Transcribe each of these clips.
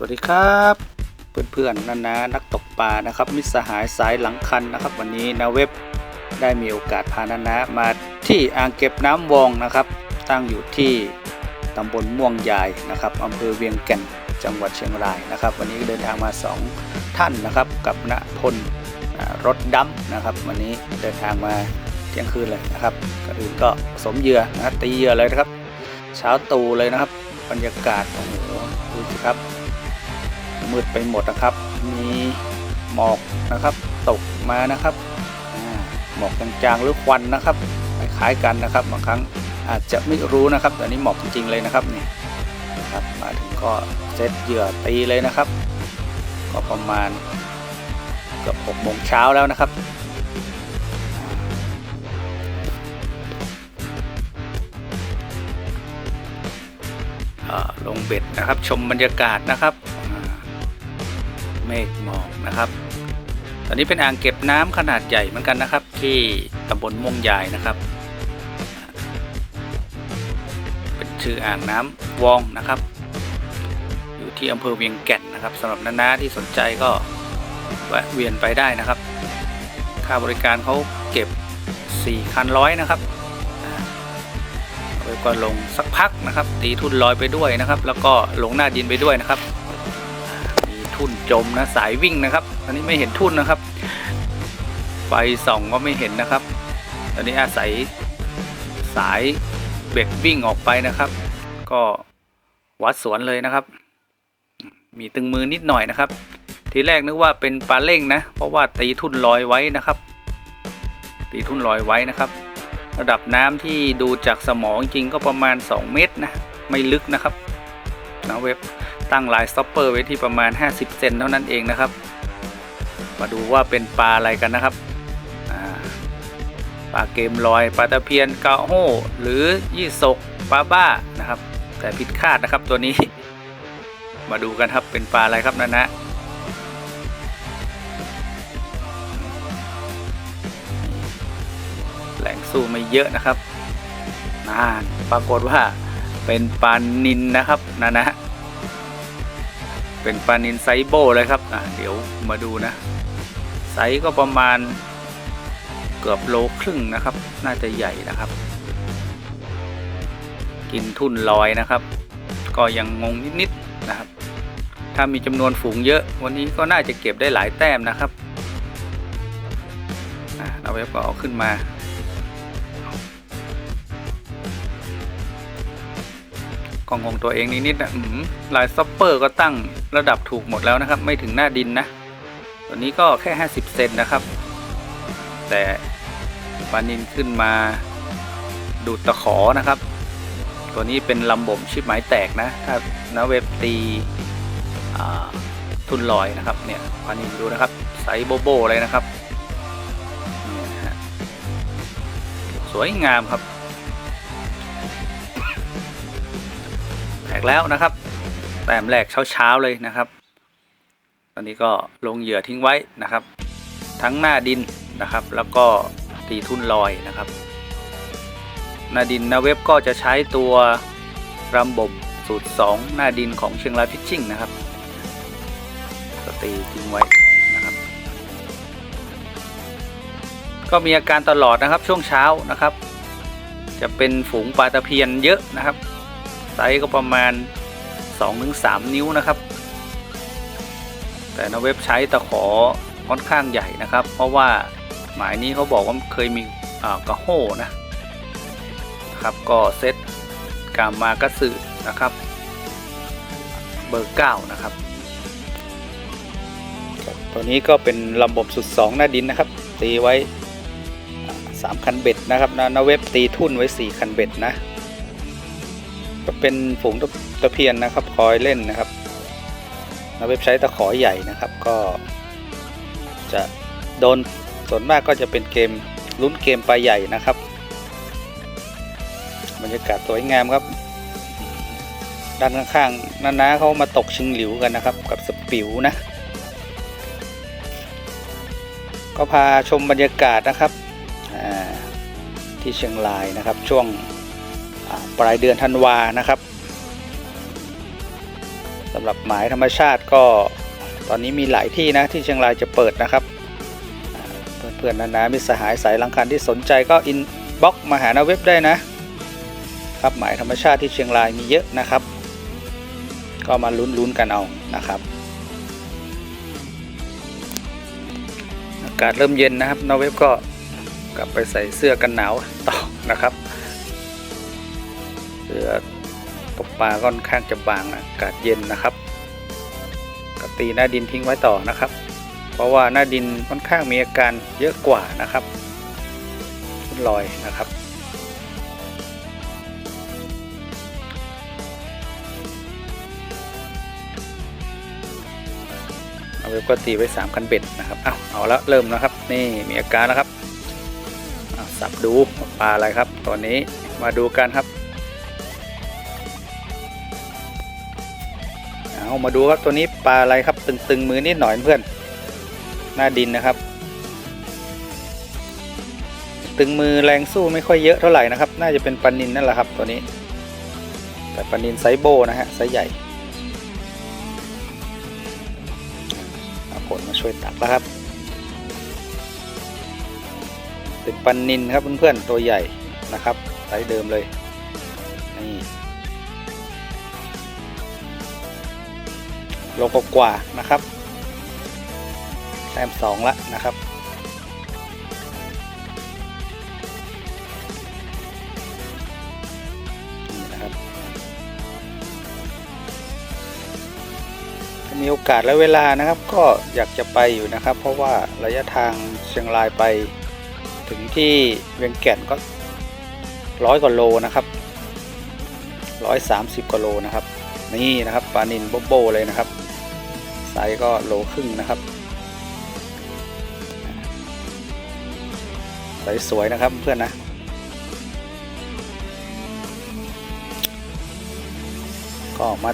สวัสดีครับเพื่อนๆนานานักตกปลานะครับมิสหายสายหลังคันนะครับ วันนี้นาเว็บได้มีโอกาสพานานามาที่อ่างเก็บน้ำวองนะครับ ตั้งอยู่ที่ตำบลม่วงใหญ่นะครับอำเภอเวียงแก่นจังหวัดเชียงรายนะครับ วันนี้เดินทางมา 2 ท่านนะครับ กับณพลรถดำนะครับ วันนี้เดินทางมาเที่ยงคืนเลยนะครับก่อนอื่นก็สมเหยื่อนะตีเหยื่อเลยนะครับ เช้าตู่เลยนะครับ บรรยากาศโอ้โหดูสิครับ มืดไปหมดนะครับ มีหมอกนะครับ ตกมานะครับหมอกจางๆหรือควันนะครับคล้ายๆกันนะครับ บางครั้งอาจจะไม่รู้นะครับแต่นี่หมอกจริงๆเลยนะครับนี่ครับมาถึงก็เซตเหยื่อตีเลยนะครับ ก็ประมาณเกือบหกโมงเช้าแล้วนะครับลงเบ็ดนะครับชมบรรยากาศนะครับ เมฆหมอกนะครับ ตอนนี้เป็นอ่างเก็บน้ำขนาดใหญ่เหมือนกันนะครับ ที่ตำบลม่วงใหญ่นะครับ เป็นชื่ออ่างน้ำวองนะครับ อยู่ที่อำเภอเวียงแก่นนะครับสำหรับน้าๆที่สนใจก็แวะเวียนไปได้นะครับ ค่าบริการเขาเก็บ4คันร้อยนะครับอ่าแล้วก็ลงสักพักนะครับ ตีทุนลอยไปด้วยนะครับ แล้วก็ลงหน้าดินไปด้วยนะครับ ทุ่นจมนะสายวิ่งนะครับ อันนี้ไม่เห็นทุ่นนะครับไฟส่องก็ไม่เห็นนะครับ ตอนนี้อาศัยสายเบ็ดวิ่งออกไปนะครับ ก็วัดสวนเลยนะครับ มีตึงมือนิดหน่อยนะครับ ทีแรกนึกว่าเป็นปลาเล่งนะ เพราะว่าตีทุ่นลอยไว้นะครับ ตีทุ่นลอยไว้นะครับ ระดับน้ำที่ดูจากสมองจริงก็ประมาณ 2 เมตรนะ ไม่ลึกนะครับนะเว็บ ตั้งลายสต็อปเปอร์ไว้ที่ประมาณ 50 เซนเท่านั้นเองนะครับ มาดูว่าเป็นปลาอะไรกันนะครับปลาเกมลอยปลาตะเพียนกาโฮหรือยี่สกปลาบ้านะครับ แต่ผิดคาดนะครับตัวนี้ มาดูกันครับเป็นปลาอะไรครับนั่นนะแหล่งสู้ไม่เยอะนะครับนานปรากฏว่าเป็นปลานินนะครับนะนะ เป็นปลานินไซโบเลยครับอะเดี๋ยวมาดูนะ ไซก็ประมาณเกือบโลครึ่งนะครับ น่าจะใหญ่นะครับ กินทุ่นลอยนะครับ ก็ยังงงนิดๆนะครับ ถ้ามีจำนวนฝูงเยอะ วันนี้ก็น่าจะเก็บได้หลายแต้มนะครับอะเราเว็บก็เอาขึ้นมา ก็งงตัวเองนิดๆนะลายซัปเปอร์ก็ตั้งระดับถูกหมดแล้วนะครับ ไม่ถึงหน้าดินนะ ตัวนี้ก็แค่ 50 เซนนะครับ แต่ปานินขึ้นมาดูดตะขอนะครับ ตัวนี้เป็นลำบ่มชิปหมายแตกนะ ถ้านาเว็บตีทุนลอยนะครับ เนี่ยปานินดูนะครับไซส์โบโบเลยนะครับ สวยงามครับ แตกแล้วนะครับ แต้มแรกเช้าๆเลยนะครับ ตอนนี้ก็ลงเหยื่อทิ้งไว้นะครับ ทั้งหน้าดินนะครับ แล้วก็ตีทุ่นลอยนะครับ หน้าดินนาเว็บก็จะใช้ตัวรำบบสูตร 2 หน้าดินของเชียงรายฟิชชิ่งนะครับก็ตีทิ้งไว้นะครับ ก็มีอาการตลอดนะครับช่วงเช้านะครับ จะเป็นฝูงปลาตะเพียนเยอะนะครับ ไซส์ก็ประมาณ 2-3 นิ้วนะครับ แต่นเว็บใช้ตะขอค่อนข้างใหญ่นะครับ เพราะว่าหมายนี้เขาบอกว่าเคยมีกระโหนะนะครับก็เซตกามากระสือนะครับ เบอร์ 9 นะครับ ตัวนี้ก็เป็นลำบบสุด 2 หน้าดินนะครับ ตีไว้ 3 คันเบ็ดนะครับนะนเว็บตีทุ่นไว้ 4 คันเบ็ดนะ ก็เป็นฝูงตะเพียนนะครับ คอยเล่นนะครับในเว็บไซต์ตะขอใหญ่นะครับ ก็ จะโดนส่วนมากก็จะเป็นเกมลุ้นเกมปลาใหญ่นะครับบรรยากาศสวยงามครับ ด้านข้างๆน้าๆเขามาตกชิงหลิวกันนะครับ กับสปิวนะ ก็พาชมบรรยากาศนะครับที่เชียงรายนะครับช่วง ปลายเดือนธันวานะครับสำหรับหมายธรรมชาติก็ตอนนี้มีหลายที่นะที่เชียงรายจะเปิดนะครับ เพื่อนๆนานามิสหายสายลังคันที่สนใจก็อินบ็อกมาหาหน้าเว็บได้นะครับหมายธรรมชาติที่เชียงรายมีเยอะนะครับ ก็มาลุ้นๆกันเอานะครับอากาศเริ่มเย็นนะครับนอเว็บก็กลับไปใส่เสื้อกันหนาวต่อนะครับ เสื้อตกปลาค่อนข้างจะบางนะอากาศเย็นนะครับก็ตีหน้าดินทิ้งไว้ต่อนะครับ เพราะว่าหน้าดินค่อนข้างมีอาการเยอะกว่านะครับลอยนะครับเอาเว็บก็ตีไว้3คันเบ็ดนะครับเอาเอาแล้วเริ่มนะครับ นี่มีอาการแล้วครับสับดูปลาอะไรครับตัวนี้มาดูกันครับ เอามาดูครับตัวนี้ปลาอะไรครับตึงๆมือนิดหน่อยเพื่อน หน้าดินนะครับ ตึงมือแรงสู้ไม่ค่อยเยอะเท่าไหร่นะครับ น่าจะเป็นปลานินนั่นแหละครับตัวนี้ แต่ปลานินไซโบนะฮะไซใหญ่เอาผลมาช่วยตักแล้วครับ เป็นปันนินครับเพื่อนๆตัวใหญ่นะครับไซส์เดิมเลยนี่ โลกกว่านะครับแต้มสองละนะครับนะครับ มีโอกาสและเวลานะครับก็อยากจะไปอยู่นะครับ เพราะว่าระยะทางเชียงรายไปถึงที่เวียงแก่นก็ร้อยกว่าโลนะครับร้อยสามสิบกว่าโลนะครับ นี่นะครับปลานินโบโบเลยนะครับ ส์ก็โลครึ่งนะครับไซส์สวยนะครับเพื่อนนะก็มา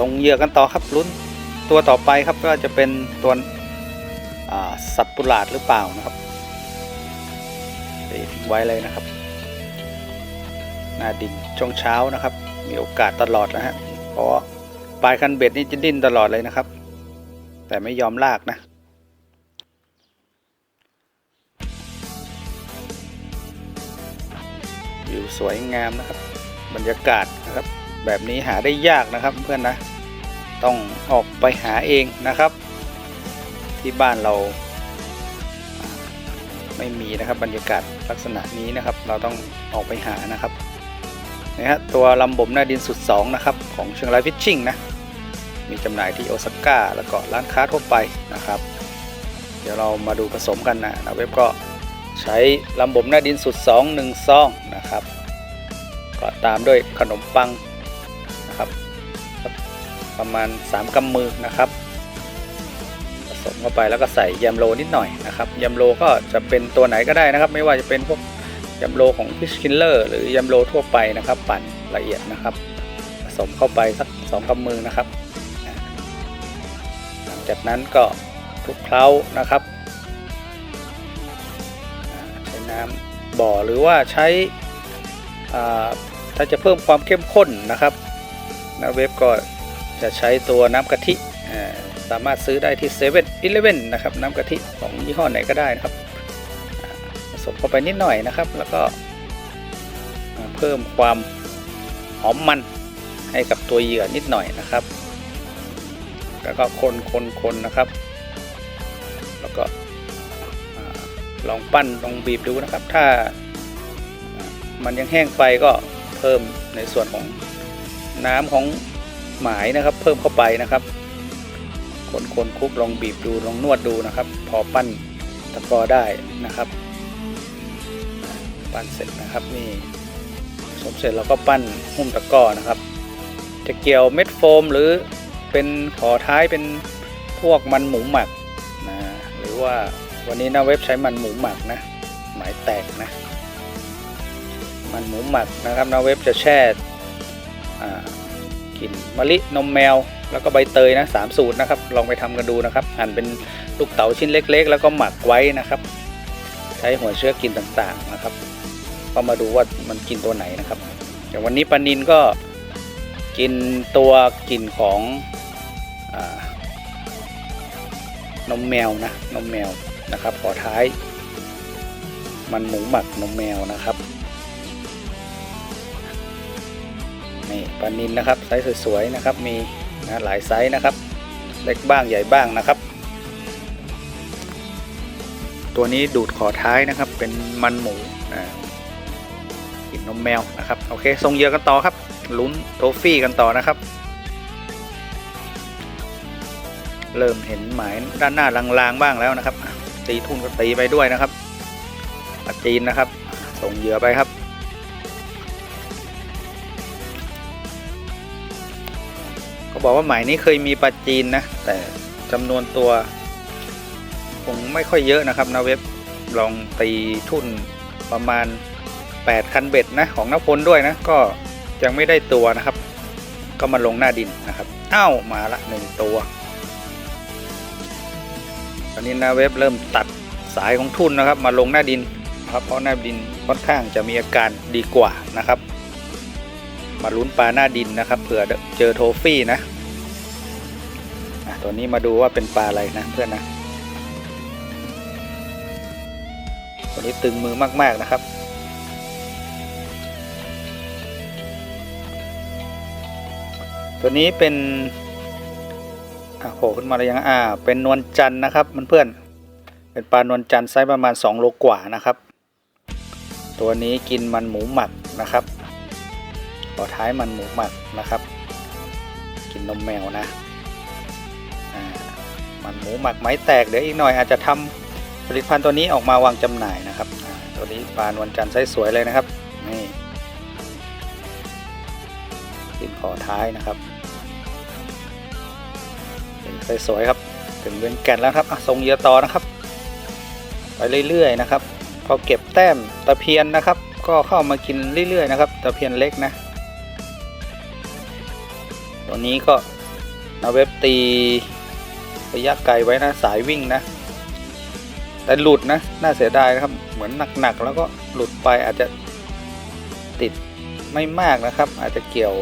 ลงเหยื่อกันต่อครับลุ้นตัวต่อไปครับก็จะเป็นตัวสัตว์ปุหลาดหรือเปล่านะครับติดไว้เลยนะครับ หน้าดินช่วงเช้านะครับ มีโอกาสตลอดนะฮะเพราะปลายคันเบ็ดนี่จะดิ้นตลอดเลยนะครับ แต่ไม่ยอมลากนะ วิวสวยงามนะครับ บรรยากาศนะครับ แบบนี้หาได้ยากนะครับเพื่อนนะ ต้องออกไปหาเองนะครับ ที่บ้านเรา ไม่มีนะครับบรรยากาศลักษณะนี้นะครับ เราต้องออกไปหานะครับนะฮะตัวลำบ่มหน้าดินสุด 2 นะครับ ของเชียงรายฟิชชิ่งนะ มีจำหน่ายที่โอซาก้าแล้วก็ร้านค้าทั่วไปนะครับ เดี๋ยวเรามาดูผสมกันนะนะเว็บก็ใช้ลำบ่มหน้าดินสุด 2 1 ซองนะครับ ก็ตามด้วยขนมปังนะครับ ประมาณ 3กำมือนะครับ ผสมเข้าไปแล้วก็ใส่ยำโลนิดหน่อยนะครับยำโลก็จะเป็นตัวไหนก็ได้นะครับ ไม่ว่าจะเป็นพวกยำโลของ Fish Killer หรือยำโลทั่วไปนะครับ ปั่นละเอียดนะครับ ผสมเข้าไปสัก2กำมือนะครับ จากนั้นก็คลุกเคล้านะครับใช้น้ำบ่อหรือว่าใช้ถ้าจะเพิ่มความเข้มข้นนะครับนะเว็บก็จะใช้ตัวน้ำกะทิสามารถซื้อได้ที่เซเว่นอีเลเว่นนะครับน้ำกะทิของยี่ห้อไหนก็ได้นะครับผสมเข้าไปนิดหน่อยนะครับ แล้วก็เพิ่มความหอมมันให้กับตัวเหยื่อนิดหน่อยนะครับ แล้วก็คนคนคนนะครับ แล้วก็ลองปั้นลองบีบดูนะครับ ถ้ามันยังแห้งไปก็เพิ่มในส่วนของน้ำของหมายนะครับ เพิ่มเข้าไปนะครับ คนคนคลุกลองบีบดูลองนวดดูนะครับ พอปั้นตะกอได้นะครับ ปั้นเสร็จนะครับนี่สมเสร็จเราก็ปั้นหุ้มตะก้อนะครับ จะเกี่ยวเม็ดโฟมหรือ เป็นขอท้ายเป็นพวกมันหมูหมักนะหรือว่าวันนี้นะเว็บใช้มันหมูหมักนะหมายแตกนะ มันหมูหมักนะครับนะเว็บจะแช่กลิ่นมะลินมแมว แล้วก็ใบเตยนะสามสูตรนะครับ ลองไปทำกันดูนะครับหั่นเป็นลูกเต๋าชิ้นเล็ก ๆ แล้วก็หมักไว้นะครับ ใช้หัวเชื้อกลิ่นต่างๆนะครับ ก็มาดูว่ามันกินตัวไหนนะครับอย่างวันนี้ปลานินก็ กินตัวกลิ่นของอนมแมวนะนมแมวนะครับขอท้าย มันหมูหมักนมแมวนะครับนี่ปลานินนะครับไซส์สวยๆนะครับมีนะหลายไซส์นะครับ เล็กบ้างใหญ่บ้างนะครับ ตัวนี้ดูดขอท้ายนะครับเป็นมันหมูกลินนมแมวนะครับ โอเคส่งเยื่อกันต่อครับ ลุ้นโทฟี่กันต่อนะครับ เริ่มเห็นหมายด้านหน้าลางๆบ้างแล้วนะครับ ตีทุ่นก็ตีไปด้วยนะครับปลาจีนนะครับ ส่งเหยื่อไปครับ เขาบอกว่าหมายนี้เคยมีปลาจีนนะ แต่จำนวนตัวคงไม่ค่อยเยอะนะครับนาเว็บลองตีทุ่นประมาณ 8 คันเบ็ดนะ ของนพลด้วยนะก็ ยังไม่ได้ตัวนะครับ ก็มาลงหน้าดินนะครับอ้าวมาละหนึ่งตัว ตอนนี้นาเว็บเริ่มตัดสายของทุ่นนะครับ มาลงหน้าดินนะครับเพราะหน้าดินค่อนข้างจะมีอาการดีกว่านะครับ มาลุ้นปลาหน้าดินนะครับเผื่อเจอโทฟี่นะอะตัวนี้มาดูว่าเป็นปลาอะไรนะเพื่อนนะตัวนี้ตึงมือมากๆนะครับ ตัวนี้เป็นอะโผล่ขึ้นมาแล้วยังอ่า เป็นนวลจันทร์นะครับเพื่อนๆเป็นปลานวลจันทร์ไซส์ประมาณ 2 โลกว่านะครับ ตัวนี้กินมันหมูหมักนะครับต่อท้ายมันหมูหมักนะครับ กินนมแมวนะมันหมูหมักไม้แตกเดี๋ยวอีกหน่อยอาจจะทำผลิตภัณฑ์ตัวนี้ออกมาวางจำหน่ายนะครับ ตัวนี้ปลานวลจันทร์ไซส์สวยเลยนะครับนี่ กินขอท้ายนะครับสวยครับ ถึงเวียนแก่นแล้วครับอะส่งเยื่อต่อนะครับ ไปเรื่อยๆนะครับ พอเก็บแต้มตะเพียนนะครับ ก็เข้ามากินเรื่อยๆนะครับ ตะเพียนเล็กนะ ตัวนี้ก็นาเว็บตีระยะไกลไว้นะสายวิ่งนะ แต่หลุดนะ น่าเสียดายนะครับ เหมือนหนักๆแล้วก็หลุดไปอาจจะติดไม่มากนะครับ อาจจะเกี่ยว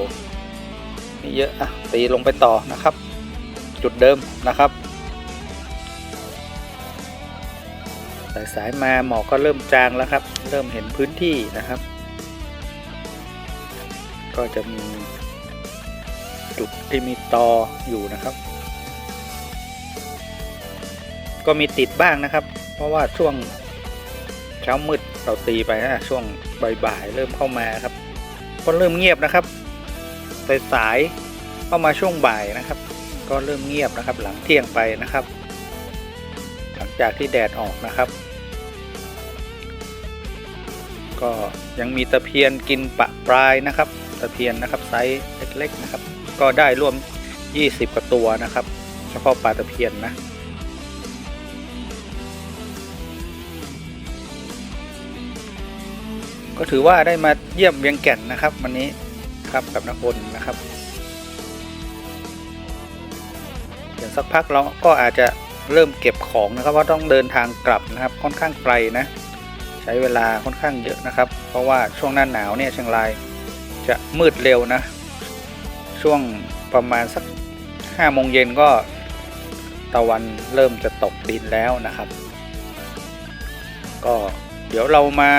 ม่เยอะอะตีลงไปต่อนะครับ จุดเดิมนะครับสายสายมาหมอกก็เริ่มจางแล้วครับ เริ่มเห็นพื้นที่นะครับ ก็จะมีจุดที่มีตออยู่นะครับ ก็มีติดบ้างนะครับ เพราะว่าช่วงเช้ามืดเราตีไปนะช่วงบ่ายๆเริ่มเข้ามาครับ ก็เริ่มเงียบนะครับ สายๆเข้ามาช่วงบ่ายนะครับ ก็เริ่มเงียบนะครับ หลังเที่ยงไปนะครับ หลังจากที่แดดออกนะครับ ก็ยังมีตะเพียนกินปะปลายนะครับ ตะเพียนนะครับไซส์เล็กๆนะครับ ก็ได้รวม 20กว่าตัวนะครับ เฉพาะปลาตะเพียนนะก็ถือว่าได้มาเยี่ยมเวียงแก่นนะครับ วันนี้ ครับกับนักพลนะครับเดี๋ยวสักพักเราก็อาจจะเริ่มเก็บของนะครับเพราะต้องเดินทางกลับนะครับ ค่อนข้างไกลนะ ใช้เวลาค่อนข้างเยอะนะครับ เพราะว่าช่วงหน้าหนาวเนี่ยเชียงรายจะมืดเร็วนะ ช่วงประมาณสักห้าโมงเย็นก็ตะวันเริ่มจะตกดินแล้วนะครับ ก็เดี๋ยวเรามา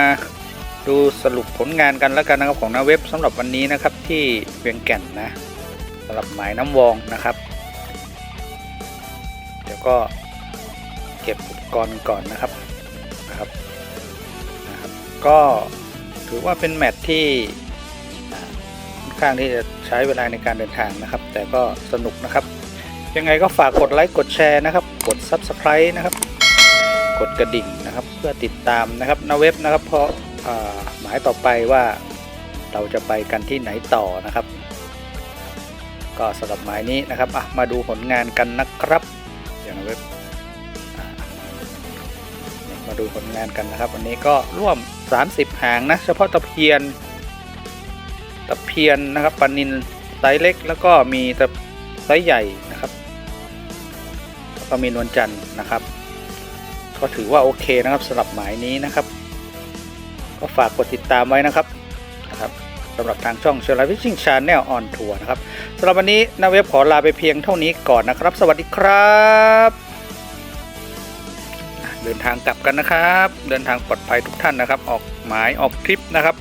ดูสรุปผลงานกันแล้วกันนะครับของหน้าเว็บสำหรับวันนี้นะครับที่เวียงแก่นนะสำหรับหมายน้ำวองนะครับ เดี๋ยวก็เก็บอุปกรณ์ก่อนนะครับนะครับนะครับ ก็ถือว่าเป็นแมตช์ที่ค่อนข้างที่จะใช้เวลาในการเดินทางนะครับ แต่ก็สนุกนะครับ ยังไงก็ฝากกดไลค์กดแชร์นะครับ กด Subscribe นะครับ กดกระดิ่งนะครับ เพื่อติดตามนะครับหนาเว็บนะครับเพราะ หมายต่อไปว่าเราจะไปกันที่ไหนต่อนะครับ ก็สำหรับหมายนี้นะครับมาดูผลงานกันนะครับอย่างเว็บอ่าเนี่ยมาดูผลงานกันนะครับ วันนี้ก็ร่วม 30 หางนะ เฉพาะตะเพียน ตะเพียนนะครับปลานินไซส์เล็ก แล้วก็มีตะไซส์ใหญ่นะครับแล้วก็มีนวลจันทร์นะครับ ก็ถือว่าโอเคนะครับสำหรับหมายนี้นะครับ ก็ฝากกดติดตามไว้นะครับนะครับสำหรับทางช่องเชลล์วิชิงชาแนลออนทัวร์นะครับสำหรับวันนี้นาเว็บขอลาไปเพียงเท่านี้ก่อนนะครับ สวัสดีครับเดินทางกลับกันนะครับ เดินทางปลอดภัยทุกท่านนะครับ ออกหมายออกทริปนะครับ